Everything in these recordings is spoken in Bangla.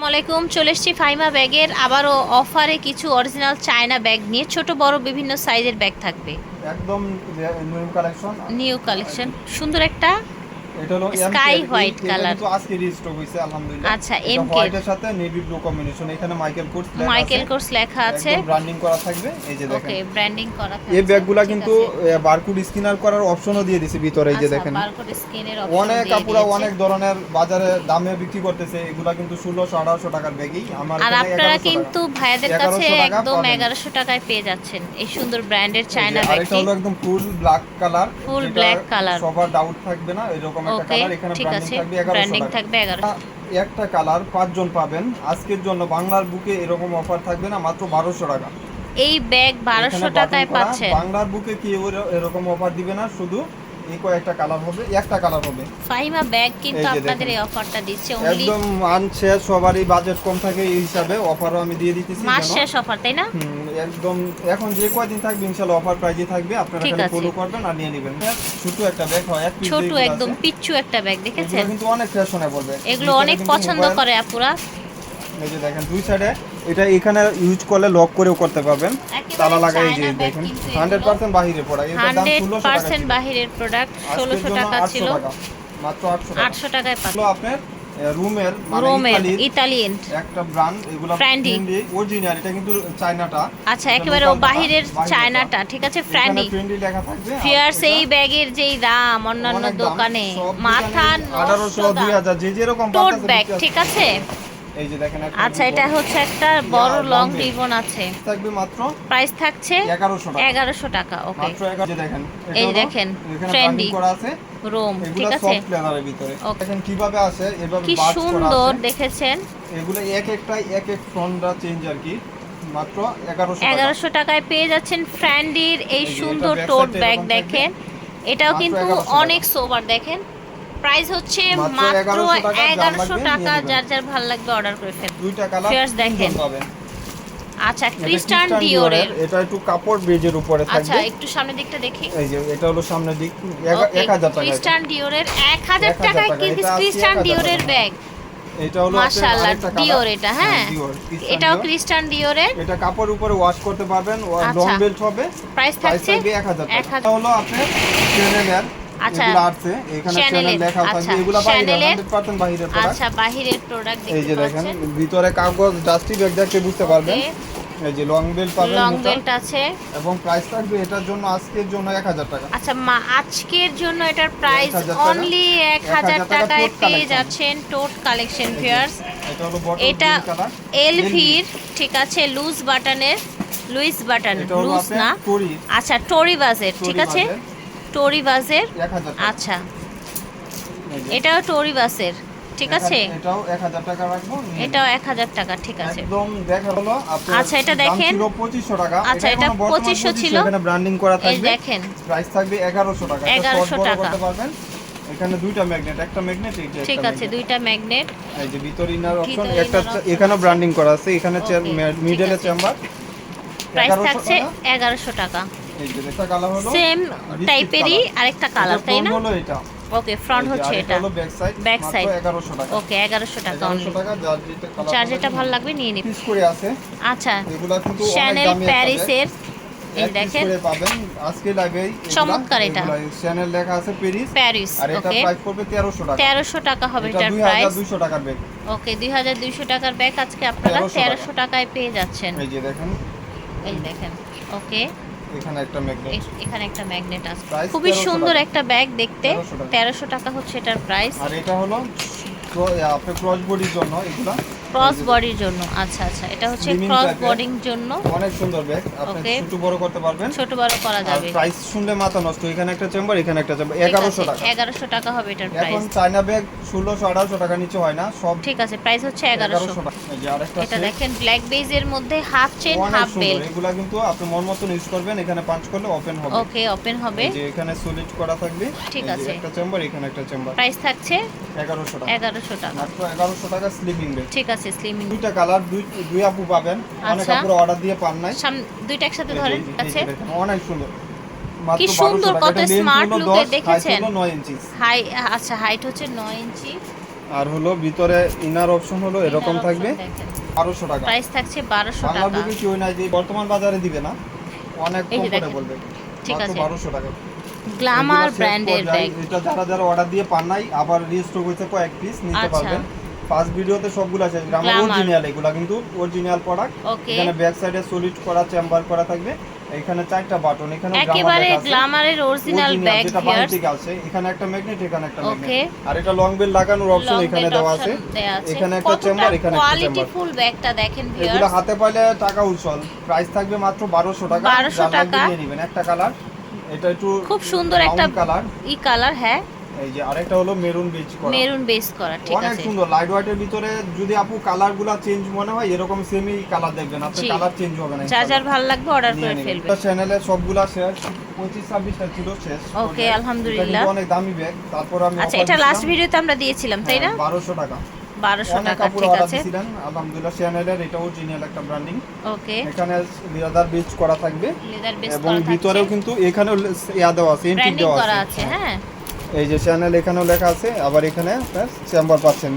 আসসালামু আলাইকুম। চলে এসছি ফাইমা ব্যাগের আবারও অফারে কিছু অরিজিনাল চায়না ব্যাগ নিয়ে। ছোট বড় বিভিন্ন সাইজের ব্যাগ থাকবে। একদম নিউ কালেকশন নিউ কালেকশন সুন্দর একটা এটা হলো Sky MK white কিন্তু আজকে রিস্টক হইছে আলহামদুলিল্লাহ। আচ্ছা, এটা MK হোয়াইটের সাথে নেভি ব্লু কম্বিনেশন এখানে মাইকেল কোর্স লেখা মাইকেল কোর্স লেখা আছে। ব্র্যান্ডিং করা থাকবে এই যে ওকে ব্র্যান্ডিং করা থাকছে। এই ব্যাগগুলা কিন্তু বারকোড স্ক্যানার করার অপশনও দিয়ে দিছে ভিতরে এই যে আচ্ছা, দেখেন। অনেক ধরনের বাজারে দামে বিক্রি করতেছে এগুলা কিন্তু ষোলোশো আঠারোশো টাকার ব্যাগই। আমার আর আপনারা কিন্তু। ভাইয়াদের 1100 কাছে একদম। এগারোশো টাকায় পেয়ে যাচ্ছেন এই সুন্দর ব্র্যান্ডের চায়না ব্যাগটি। হলো একদম full black colour Full black color। সবার ডাউট থাকবে না এরকম ওকে কালার এখানে ঠিক আছে। ব্র্যান্ডিং থাকবে ব্র্যান্ডিং 1100 টাকা। থাকবে এগারো একটা কালার পাঁচজন পাবেন। আজকের জন্য বাংলার বুকে এরকম অফার থাকবে না মাত্র বারোশো টাকা। এই ব্যাগ বারোশো টাকায় পাচ্ছে বাংলার বুকে কি এরকম অফার দিবে না শুধু এই কয়েকটা কালার হবে একটা কালার হবে। ফাইমা ব্যাগ কিন্তু আপনাদের এই অফারটা দিচ্ছে অনলি একদম আনছে সবারই বাজেট কম থাকে এই হিসাবে অফারও আমি দিয়ে দিতেছি মাস শেষ অফার তাই না? একদম এখন যে কয়দিন থাকবে ইনশাআল্লাহ অফার প্রাইজে থাকবে আপনারা খালি। ফলো করবেন আর নিয়ে নেবেন। ছোট একটা ব্যাগ হয় এক পিস ছোট একদম পিচ্ছু একটা ব্যাগ দেখেছেন? কিন্তু অনেক ফ্যাশনেবল ব্যাগ এগুলো অনেক পছন্দ করে আপুরা। এই যে দেখেন দুই সাইডে এটা এখানে ইউজ করলে লক করেও করতে পারবেন। তালা লাগাই এই যে দেখেন কিন্তু হান্ড্রেড এগুলো। পার্সেন্ট বাহিরে পড়া এটার দাম হান্ড্রেড ষোলোশো টাকা পার্সেন্ট ছিল। বাহিরের প্রোডাক্ট আজকের ষোলোশো জন্য টাকা ছিল। মাত্র আটশো টাকা। আটশো টাকায় পাচ্ছেন আপনার রুমের মানে ইতালিয়ান। একটা ব্র্যান্ড এগুলো Fendi। অরিজিনাল এটা কিন্তু চায়নাটা। আচ্ছা একেবারে ও বাহিরের চায়নাটা ঠিক আছে? ফ্র্যান্ডি ফ্রেন্ডলি লেখা থাকবে। ফিয়ার্স এই ব্যাগের যেই দাম অন্যান্য দোকানে। মাথা 1800 2000 যে যেরকম টোট ব্যাগ ঠিক আছে? এই যে দেখেন একটা আচ্ছা এটা হচ্ছে একটা বড় লং রিবন। আছে। থাকবে মাত্র প্রাইস থাকছে 1100 টাকা। এগারোশো টাকা ওকে মাত্র 11 যে দেখেন এই দেখেন, branding করা আছে। রোম ঠিক আছে? সফট লেদারের ভিতরে। দেখেন কীভাবে আসে এভাবে কি সুন্দর দেখেছেন? এগুলো এক একটা এক এক ফ্রন্টটা চেঞ্জ আর কি। মাত্র 1100 এগারোশো টাকায় পেয়ে যাচ্ছেন ফ্র্যান্ডির এই এই সুন্দর টোট ব্যাগ দেখেন। এটাও কিন্তু অনেক সোবার দেখেন। প্রাইস হচ্ছে মাত্র মাত্র 1100 টাকা, যার। যার ভালো লাগবে অর্ডার করে ফেলুন। দুইটা কালার Fears দেখেন। আচ্ছা ক্রিস্টান ডিওরের এটা একটু কাপড় বেজের উপরে থাকবে। আচ্ছা একটু সামনের দিকটা দেখি। এই যে এটা হলো সামনের দিক। 1000 টাকা ক্রিস্টান ডিওরের এক হাজার 1000 টাকায় টাকা, কিন্তু ক্রিস্টান ডিওরের ব্যাগ এটা হলো মাশাআল্লাহ ডিওর এটা হ্যাঁ এটাও ক্রিস্টান ডিওরের এটা কাপড় উপরে ওয়াশ করতে পারবেন। লং বেল্ট হবে। প্রাইস থাকছে 1000 টাকা। এটা হলো আপনার আচ্ছা। আছে এখানে চ্যানেল লেখা আচ্ছা, থাকবে এগুলো বাইরে 100% বাইরের প্রোডাক্ট আচ্ছা বাহিরের প্রোডাক্ট এই যে দেখেন ভিতরে কাগজ ডাস্টি ব্যাগ দেখতে বুঝতে পারবেন। এই যে লং বেল্ট পাবেন লং বেল্ট আছে। এবং প্রাইস থাকবে এটার জন্য আজকের জন্য 1000 টাকা। আচ্ছা মা আজকের জন্য এটার প্রাইস অনলি এক হাজার 1000 টাকায় tote পেয়ে যাচ্ছেন টোট কালেকশন ফিয়ার্স এটা হলো বটল এটা এলভির ঠিক আছে লুজ বাটনের লুইস বাটন লুজ না? আচ্ছা টোরি বাজের ঠিক আছে। টোরি 1000 টাকা। আচ্ছা। এটাও টোরি বাসের ঠিক আছে? এটাও 1000 টাকা রাখব এটাও এক হাজার টাকা ঠিক আছে। একদম দেখা হলো আচ্ছা, এটা দেখেন। ছিল 2500 টাকা। আচ্ছা, এটা এখনও 2500 ছিল। এখানে ব্র্যান্ডিং করা এই দেখেন। প্রাইস থাকবে 1100 টাকা। এটা 1100 টাকা। করতে পারবেন। এখানে দুইটা ম্যাগনেট একটা ম্যাগনেট এই যে ঠিক আছে দুইটা ম্যাগনেট এই যে ভিতর ইনার অপশন একটা এখানে ব্র্যান্ডিং করা আছে। এখানে মিডলে চেম্বার প্রাইস থাকছে এগারোশো টাকা। সেম টাইপেরই আরেকটা কালার তাই না? ওকে ফ্রন্ট হচ্ছে এটা। ব্যাক সাইড Back মাত্র side। 1100 টাকা। ওকে এগারোশো টাকা 1100 অনলি যেটা ভালো লাগবে নিয়ে নিন। আচ্ছা শ্যানেল প্যারিসের এই দেখেন। পাবেন। আজকে চমৎকার এটা। চ্যানেল লেখা আছে প্যারিস প্যারিস আর এটা ওকে প্রাইস পড়বে 1300 টাকা। হবে এটা এটার প্রাইস 2200 টাকার ব্যাগ ওকে টাকার ব্যাগ আজকে আপনারা 1300 তেরোশো টাকায় পেয়ে যাচ্ছেন। এই যে দেখেন। এই দেখেন ওকে এখানে একটা ম্যাগনেট এখানে একটা ম্যাগনেট আছে। খুবই সুন্দর একটা ব্যাগ দেখতে। 1300 টাকা। তেরোশো টাকা হচ্ছে এটার প্রাইস আর এটা হলো আপনার ক্রস বডির জন্য এগুলা। ক্রস বডির জন্য। আচ্ছা আচ্ছা এটা হচ্ছে ক্রস। বডির জন্য। অনেক সুন্দর ব্যাগ আপনি ছোট বড় করতে পারবেন। ছোট বড় করা যাবে। প্রাইস শুনলে মাথা নষ্ট। এখানে একটা চেম্বার এখানে একটা চেম্বার 1100 টাকা। এগারোশো টাকা হবে এটার প্রাইস এখন চায়না ব্যাগ 1600 1800 টাকা নিচে হয় না। সব ঠিক আছে প্রাইস হচ্ছে এগারোশো। 1100 টাকা। এই যে আরেকটা এটা দেখেন ব্ল্যাক বেজের মধ্যে হাফ চেন হাফ বেল্ট এগুলা কিন্তু আপনি মন মতন ইউজ করবেন। এখানে পাঁচ করলে ওপেন হবে। ওকে ওপেন হবে। যে এখানে সলিড করা থাকবে। ঠিক আছে। একটা চেম্বার এখানে একটা চেম্বার প্রাইস থাকছে 1100 টাকা। এগারোশো টাকা। মাত্র 1100 টাকা স্লিপিং বেড ঠিক আছে। স্লিমিং দুইটা কালার দুই দুই আপু পাবেন। অনেক আচ্ছা। আপুরা অর্ডার দিয়ে পান নাই। দুইটা একসাথে ধরেন আছে। অনেক সুন্দর। কি 1200 সুন্দর। কত look এ দেখেছেন? 9 হাই আচ্ছা হাইট হচ্ছে নয় ইঞ্চি আর হলো ভিতরে ইনার অপশন হলো এরকম থাকবে। বারোশো টাকা। প্রাইস থাকছে বারোশো বাংলা টাকা। বুকে কেউ নাই বর্তমান বাজারে দিবে না। অনেক কম করে বলবে ঠিক আছে। বারোশো টাকা। গ্লামার এগুলো শেষ ব্র্যান্ডের ব্যাগ এটা যারা যারা অর্ডার দিয়ে পান নাই আবার রিস্টক হয়েছে কয়েক পিস নিতে আচ্ছা। পারবেন। ফার্স্ট ভিডিওতে সবগুলো আছে Glamour। অরিজিনাল এগুলা কিন্তু অরিজিনাল প্রোডাক্ট এখানে ব্যাক সাইডে সলিড করা চেম্বার করা থাকবে। এখানে চারটা বাটন এখানে একেবারে গ্লামারের অরিজিনাল ব্যাগ যেটা বাড়ি থেকে আছে এখানে একটা ম্যাগনেট এখানে একটা ম্যাগনেট আর এটা লং বেল লাগানোর অপশন এখানে দেওয়া আছে। এখানে একটা চেম্বার এখানে একটা কোয়ালিটি ফুল ব্যাগটা দেখেন এগুলো ভিউয়ার্স হাতে পাইলে টাকা উছল প্রাইস থাকবে মাত্র বারোশো টাকা। 1200 টাকা। নিয়ে নেবেন। একটা কালার এটা একটু খুব সুন্দর একটা কালার ই কালার হ্যাঁ। এই যে আরেকটা হলো মেরুন বিচ করা। মেরুন বেস করা ঠিক অনেক সুন্দর লাইট হোয়াইটের ভিতরে যদি আপু কালারগুলা চেঞ্জ মনে হয় এরকম সেমই কালার দেখবেন আপনার কালার চেঞ্জ হবে না যার ভালো লাগবে অর্ডার করে ফেলবে। চ্যানেলে সবগুলা শেষ পঁচিশ ছাব্বিশটা ছিল শেষ। Okay, আলহামদুলিল্লাহ। অনেক দামি ব্যাগ তারপর আমি আচ্ছা এটা লাস্ট ভিডিওতে আমরা দিয়েছিলাম তাই না? বারোশো টাকা। বারোশো অনেক টাকা কাপড় ঠিক আছে। আলহামদুলিল্লাহ চ্যানেলের এটা অরিজিনাল একটা ব্র্যান্ডিং ওকে এখানে লিরাদার বিচ করা থাকবে। লেদার বেস এবং ভিতরেও কিন্তু এখানেও ইয়া দেওয়া আছে ব্র্যান্ডিং দেওয়া আছে। আছে হ্যাঁ। এই যে চ্যানেল এখানেও লেখা আছে আবার এখানে চেম্বার পাচ্ছেন।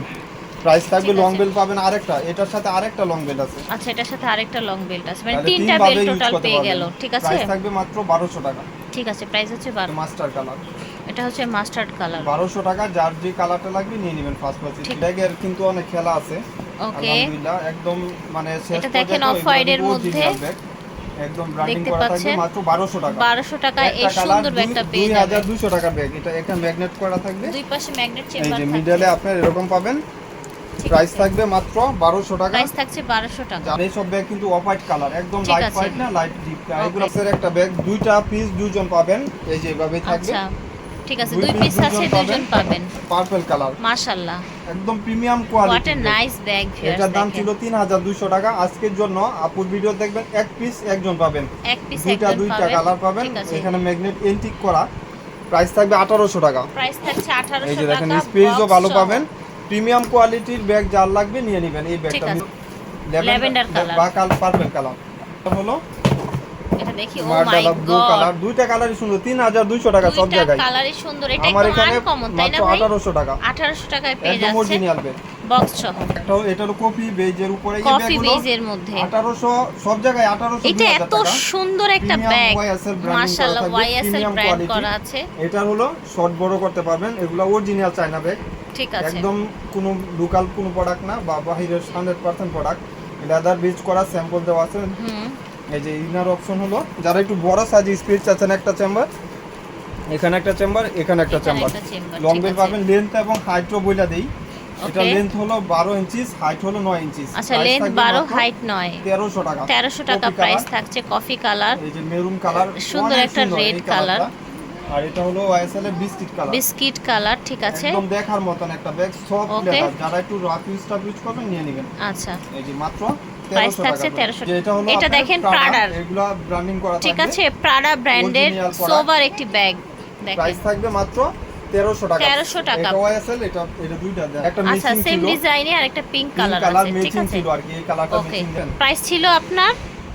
প্রাইস থাকবে লং আছে। বেল পাবেন আরেকটা এটার সাথে আরেকটা লং বেল আছে। আচ্ছা এটার সাথে আরেকটা লং বেল্ট আছে মানে তিনটা বেল্ট টোটাল পেয়ে গেল ঠিক আছে? প্রাইস থাকবে মাত্র বারোশো টাকা। ঠিক আছে প্রাইস হচ্ছে বারো। মাস্টার কালার এটা হচ্ছে মাস্টার্ড কালার বারোশো টাকা যার যে কালারটা লাগবে নিয়ে নেবেন ফার্স্ট ঠিক। ব্যাগের কিন্তু অনেক খেলা আছে। ওকে আলহামদুলিল্লাহ একদম মানে শেষ এটা দেখেন তো off-white এর মধ্যে। একদম ব্র্যান্ডিং দেখতে করা থাকবে পাচ্ছেন? মাত্র বারোশো টাকা। বারোশো টাকা এই সুন্দর ব্যাগটা পেয়ে যাবেন। হাজার দুশো টাকা ব্যাগ। এটা একটা ম্যাগনেট করা থাকবে। দুই পাশে ম্যাগনেট এই যে মিডলে আপনার এরকম পাবেন। প্রাইস থাকবে মাত্র বারোশো টাকা। প্রাইস থাকছে 1200 টাকা। এই সব ব্যাগ কিন্তু অফ হোয়াইট কালার একদম লাইট হোয়াইট না লাইট ডিপ. এগুলো একটা ব্যাগ দুইটা পিস দুজন পাবেন। এই যে এভাবে থাকবে। আচ্ছা। ঠিক আছে দুই পিস আছে দুজন পাবেন? পার্পল কালার মাশাআল্লাহ। একদম premium what quality a nice bag এটার দাম ছিল তিন হাজার দুইশো টাকা। আজকের জন্য আপুর ভিডিও দেখবেন এক পিস একজন পাবেন। এক পিস দুইটা দুইটা কালার পাবেন। এখানে ম্যাগনেট এন্টিক করা। প্রাইস থাকবে আঠারোশো টাকা। প্রাইস থাকছে 1800 এই যে দেখেন স্পেসও ভালো পাবেন। প্রিমিয়াম কোয়ালিটির ব্যাগ যার লাগবে নিয়ে নেবেন। এই ব্যাগটা। Lavender colour। বা কাল পার্পল কালার হলো এটা দেখি ও মাই গড দুইটা কালারই সুন্দর তিন হাজার দুইশো টাকা সব জায়গায়। কালারই সুন্দর এটা আমার এখানে আনকমন তাই না ভাই? আঠারোশো টাকা। 1800 টাকায় পেয়ে একদম অরিজিনাল ব্যাগ বক্স সহ একটা হলো- কফি বেজের উপরে এই কফি বেজের মধ্যে। আঠারোশো সব জায়গায় আঠারোশো এটা এত সুন্দর একটা ব্যাগ YSL branding করা মাশাআল্লাহ ওয়াইএসএল ব্র্যান্ড করা আছে। এটা হলো শর্ট বড় করতে পারবেন এগুলো অরিজিনাল চায়না ব্যাগ ঠিক আছে। একদম কোনো লোকাল কোনো প্রোডাক্ট না বা বাহিরের হান্ড্রেড পার্সেন্ট প্রোডাক্ট লেদার বিচ করা স্যাম্পল দেওয়া আছে। এই যে ইনার অপশন হলো। যারা একটু বড় সাইজ স্পিড চাচ্ছেন একটা চেম্বার এখানে একটা চেম্বার এখানে একটা চেম্বার লং বেল পাবেন লেন্থ এবং হাইটও বইলা দেই। এটা লেন্থ হলো বারো ইঞ্চি হাইট হলো নয় ইঞ্চিস আচ্ছা লেন্থ বারো হাইট নয়। তেরোশো টাকা। তেরোশো টাকা প্রাইস থাকছে কফি কালার এই যে মেরুন কালার সুন্দর একটা red কালার আর এটা হলো ওয়াইএসএল এর বিস্কিট কালার বিস্কিট কালার ঠিক আছে। একদম দেখার মতন একটা ব্যাগ Okay. লেদার যারা একটু রাফ ইউজ টাফ ইউজ করবেন নিয়ে নেবেন। আচ্ছা। এই যে মাত্র 1300 থাকছে টাকা। 1300 এটা দেখেন প্রাডার এগুলা ব্র্যান্ডিং করা ঠিক আছে প্রাডা ব্র্যান্ডের সোভার একটি ব্যাগ দেখেন। প্রাইস থাকবে মাত্র 1300 টাকা। 1300 টাকা। এটা ওয়াইএসএল এটা এটা দুইটা দেন। একটা আচ্ছা সেম ছিল। ডিজাইনে আর একটা পিঙ্ক কালার আছে ঠিক আছে? ছিল আর কি এই কালারটা ওকে প্রাইস ছিল আপনার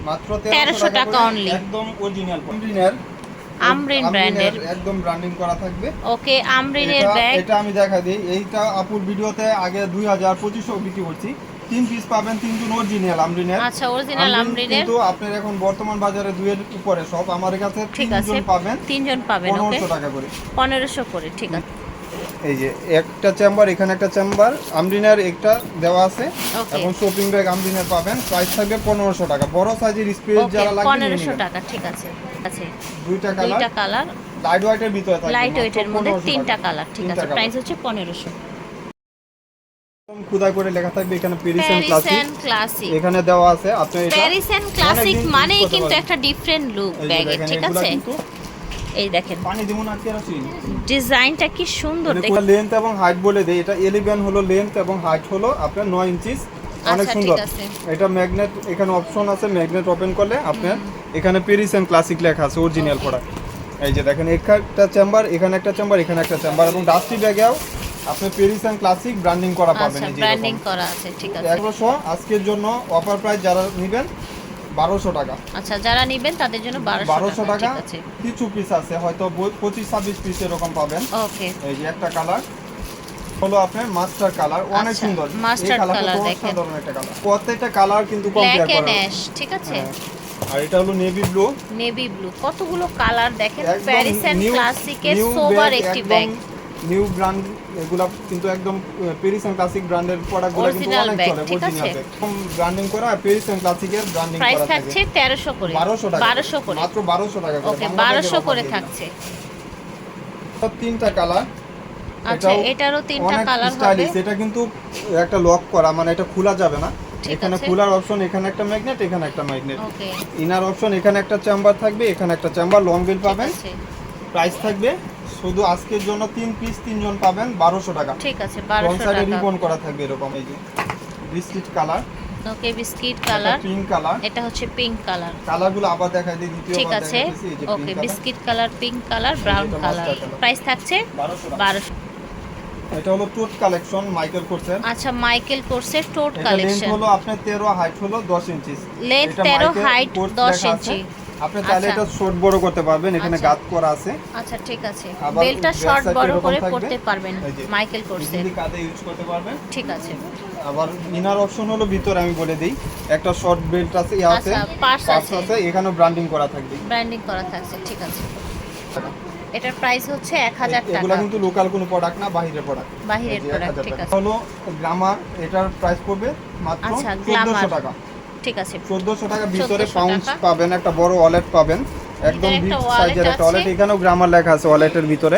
মাত্র 1300 1300 টাকা অনলি একদম অরিজিনাল আমরিনের আমরিন ব্র্যান্ডের একদম ব্র্যান্ডিং করা থাকবে। ওকে আমরিনের ব্যাগ এটা আমি দেখা দিই। এইটা আপুর ভিডিওতে আগে 2000 2500 বিক্রি করছি। তিন পিস পাবেন তিনজন অরিজিনাল আমরিনের আচ্ছা অরিজিনাল আমরিনের কিন্তু আপনার এখন বর্তমান বাজারে দুইয়ের উপরে সব। আমার কাছে ঠিক আছে। তিনজন পাবেন। তিনজন পাবেন ওকে 1500 টাকা করে। 1500 করে ঠিক আছে। এই যে একটা চেম্বার এখানে একটা চেম্বার আমরিনের একটা দেওয়া আছে. এবং শপিং ব্যাগ আমরিনের পাবেন। প্রাইস থাকবে পনেরোশো টাকা। বড় সাইজের স্পেস যারা লাগবে পনেরোশো। টাকা ঠিক আছে। আছে। দুইটা কালার দুইটা কালার লাইট হোয়াইটের ভিতরে থাকবে লাইট ওয়েটের মধ্যে তিনটা কালার ঠিক আছে। প্রাইস হচ্ছে পনেরোশো। খুদাই করে লেখা থাকবে এখানে পেরিসেন প্যারিস ক্লাসিক এখানে দেওয়া আছে। আপনি এটা প্যারিস ক্লাসিক মানেই কিন্তু একটা ডিফারেন্ট লুক ব্যাগের ঠিক আছে? এই দেখেন। পানি দিব না কেরোসিন ডিজাইনটা কি সুন্দর দেখ লেন্থ এবং হাইট বলে দেই। এটা 11 হলো লেন্থ এবং হাইট হলো আপনার 9 ইঞ্চিস অনেক আচ্ছা, সুন্দর। এটা ম্যাগনেট এখানে অপশন আছে ম্যাগনেট ওপেন করলে আপনার এখানে পেরিসেন ক্লাসিক লেখা আছে অরিজিনাল প্রোডাক্ট এই যে দেখেন একটা চেম্বার এখানে একটা চেম্বার এখানে একটা চেম্বার এবং ডাস্টি ব্যাগেও আপনি পেরিসেন ক্লাসিক ব্র্যান্ডিং করা পাবেন আচ্ছা ব্র্যান্ডিং করা আছে ঠিক আছে। এগারোশো আজকের জন্য অফার প্রাইস যারা নেবেন বারোশো টাকা। আচ্ছা যারা নেবেন তাদের জন্য বারোশো টাকা। কিছু পিস আছে হয়তো পঁচিশ ছাব্বিশ পিস এরকম পাবেন। ওকে। এই যে একটা কালার হলো আপনার মাস্টার কালার অনেক আচ্ছা, সুন্দর। mustard colour দেখেন। সাধারণ একটা কালার প্রত্যেকটা কালার কিন্তু ব্ল্যাক কম্পেয়ার করা অ্যাশ ঠিক আছে? হ্যাঁ। আর এটা হলো নেভি ব্লু নেভি ব্লু কতগুলো কালার দেখেন? প্যারিস এন্ড ক্লাসিকের সোবার একটি ব্যাগ নিউ ব্র্যান্ড এগুলা কিন্তু একদম প্যারিস এন্ড ক্লাসিক ব্র্যান্ডের প্রোডাক্টগুলো কিন্তু অনেক চলে ঠিক অরিজিনাল আছে? ব্যাগ ব্র্যান্ডিং করা প্যারিস এন্ড ক্লাসিকের ব্র্যান্ডিং প্রাইস করা থাকছে থাকে তেরোশো করে। 1200 টাকা। বারোশো করে। মাত্র 1200 টাকা করে। ওকে বাংলা বারোশো ব্যাগের করে থাকছে। দিলাম। তিনটা কালার আচ্ছা এটারও তিনটা কালার হবে। স্টাইলিশ এটা কিন্তু একটা লক করা মানে এটা খোলা যাবে না। এখানে। খোলার অপশন এখানে একটা ম্যাগনেট এখানে একটা ম্যাগনেট ওকে। ইনার অপশন এখানে একটা চেম্বার থাকবে এখানে একটা চেম্বার লং বিল পাবেন। প্রাইস থাকবে শুধু আজকের জন্য তিন পিস তিনজন পাবেন বারোশো টাকা। ঠিক আছে বারোশো টাকা। রিবন করা থাকবে এরকম এই যে biscuit colour okay biscuit colour pink colour এটা হচ্ছে পিঙ্ক কালার কালারগুলো আবার দেখাই দিই দ্বিতীয় ঠিক আছে। Okay biscuit colour pink colour brown colour price থাকছে বারোশো টাকা। বারোশো এটা হলো টুট কালেকশন মাইকেল কোর্সের আচ্ছা মাইকেল কোর্সের টোট এটা লেন্থ কালেকশন হলো আপনার তেরো হাইট হলো দশ ইঞ্চি Length এটা 13, Michael height Kors 10 ইঞ্চি। আপনি চাইলে আচ্ছা। এটা শর্ট বড় করতে পারবেন এখানে আচ্ছা। গাত করা আছে। আচ্ছা ঠিক আছে। বেলটা শর্ট বড় করে। করতে পারবেন মাইকেল কোর্সের ইজিলি কাঁধে ইউজ করতে পারবেন। ঠিক আছে। আবার ইনার অপশন হলো ভিতরে আমি বলে দিই। একটা শর্ট বেল্ট আছে ইয়া আছে আচ্ছা, পার্স আছে। আছে এখানে ব্র্যান্ডিং করা থাকবে। ব্র্যান্ডিং করা থাকছে ঠিক আছে। এটার প্রাইস হচ্ছে এক হাজার এগুলা টাকা। কিন্তু লোকাল কোনো প্রোডাক্ট না বাইরের প্রোডাক্ট বাহিরের প্রোডাক্ট ঠিক আছে। হলো গ্রামার এটার প্রাইস পড়বে মাত্র আচ্ছা, 1400 Glamour। টাকা। ঠিক আছে। 1400 টাকা ভিতরে 1400 পাউন্ড পাবেন একটা বড় ওয়ালেট পাবেন। একদম বিগ সাইজের একটা ওয়ালেট এখানেও গ্রামার লেখা আছে ওয়ালেটের ভিতরে।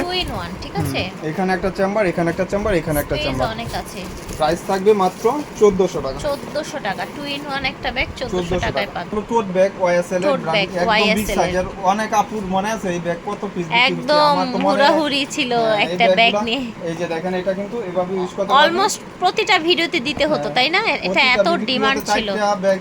ঠিক আছে? এখানে একটা চেম্বার এখানে একটা চেম্বার এখানে একটা চেম্বার অনেক আছে। প্রাইস থাকবে মাত্র 1400 টাকা। চোদ্দশো টাকা। টু ইন ওয়ান একটা ব্যাগ চোদ্দশো 1400 টাকায় টাকা। পাবেন হলো টোট ব্যাগ ওয়াইএসএল এর ব্র্যান্ড একদম বিগ সাইজের অনেক আপুর মনে আছে এই ব্যাগ কত পিস একদম হুড়াহুড়ি ছিল একটা ব্যাগ নিয়ে। এই যে দেখেন এটা কিন্তু এভাবে ইউজ করতে অলমোস্ট প্রতিটা ভিডিওতে দিতে হতো তাই না? এটা এত ডিমান্ড ছিল। ব্যাগ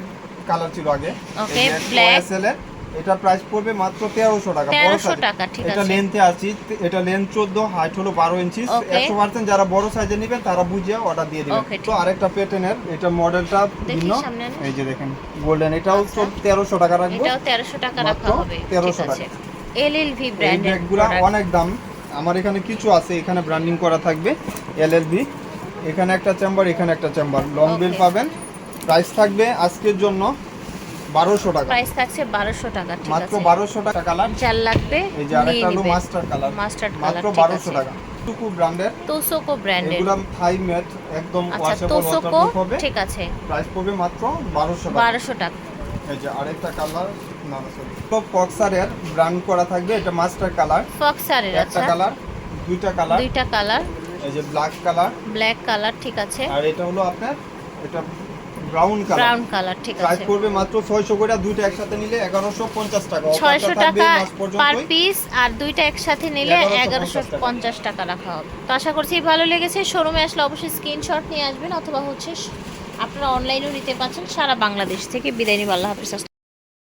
কালার ছিল আগে। Bag black। YSL এর এটা প্রাইস পড়বে মাত্র 1300 টাকা বড় 1300 টাকা, ঠিক এটা লেন্থে আছে এটা লেন্থ 14 হাইট হলো 12 ইঞ্চি Okay। 100% যারা বড় সাইজে নেবেন তারা বুঝিয়ে অর্ডার দিয়ে দিবেন। তো আরেকটা প্যাটার্নের এটা মডেলটা ভিন্ন। এই যে দেখেন গোল্ডেন এটাও আচ্ছা। 1300 টাকা রাখব। এটাও তেরোশো টাকা রাখা হবে। 1300 টাকা। এল এল ভি এই ব্র্যান্ডের ব্যাগগুলো অনেক দাম। আমার এখানে কিছু আছে এখানে ব্র্যান্ডিং করা থাকবে এলএলবি এখানে একটা চেম্বার এখানে একটা চেম্বার লং বিল পাবেন। প্রাইস থাকবে আজকের জন্য বারোশো টাকা। প্রাইস থাকছে বারোশো টাকা ঠিক মাত্র আছে। বারোশো টাকা কালার। যার লাগবে এই যে আরেকটা হলো নিবে। Master colour. মাস্টার্ড কালার ঠিক বারোশো টাকা। টুকু ব্র্যান্ডের। তোসোকো ব্র্যান্ডের। এগুলো থাই ম্যাট একদম আচ্ছা ওয়াশেবল তোসোকো ওয়াটারপ্রুফ হবে। ঠিক আছে। প্রাইস পড়বে মাত্র বারোশো টাকা। বারোশো টাকা। এই যে আরেকটা কালার না না সরি তো পক্সারের ব্র্যান্ড করা থাকবে এটা মাস্টার কালার। ফক্সারের একটা আচ্ছা। কালার দুইটা কালার। দুইটা কালার। এই যে ব্ল্যাক কালার। ব্ল্যাক কালার ঠিক আছে। আর এটা হলো আপনার এটা ব্রাউন কালার ব্রাউন কালার ঠিক প্রাইস পড়বে মাত্র ছয়শো করে দুইটা একসাথে নিলে এগারোশো পঞ্চাশ টাকা। ছয়শো অফারটা থাকবে টাকা পার পিস আর দুইটা একসাথে নিলে 1150 এগারোশো টাকা। পঞ্চাশ টাকা রাখা হবে। তো আশা করছি ভালো লেগেছে। শোরুমে আসলে অবশ্যই স্ক্রিনশট নিয়ে আসবেন অথবা হচ্ছে আপনারা অনলাইনেও নিতে পারছেন সারা বাংলাদেশ থেকে। বিদায় নিব আল্লাহ হাফিজ।